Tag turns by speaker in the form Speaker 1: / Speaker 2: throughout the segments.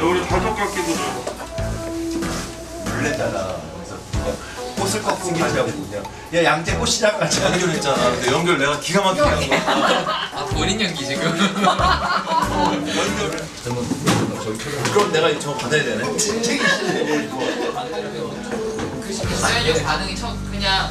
Speaker 1: 같기도 하고.
Speaker 2: 놀랬잖아. 그래서 그냥 꽃을 꺾기 하자고 그냥. 야 양재 꽃시장 가자.
Speaker 3: 연결했잖아. 근데 연결 내가 기가 막히게 한 거야.
Speaker 4: 아 본인 연기 지금.
Speaker 2: 연결을.
Speaker 3: 그럼 내가 저거 받아야 되네.
Speaker 2: 진짜 싫네.
Speaker 4: 사연력 반응이 처음 그냥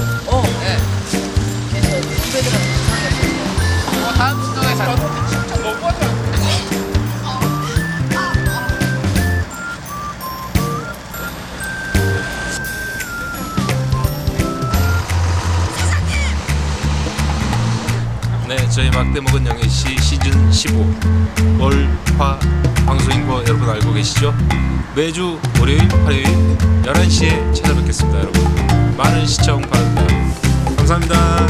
Speaker 5: 저희 막대먹은 영예시 시즌 15 월화 방송인 거 여러분 알고 계시죠? 매주 월요일, 화요일 11시에 찾아뵙겠습니다, 여러분. 많은 시청 바랍니다. 감사합니다.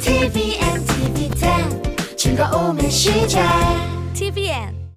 Speaker 6: TVN, TV10 즐거움의 시작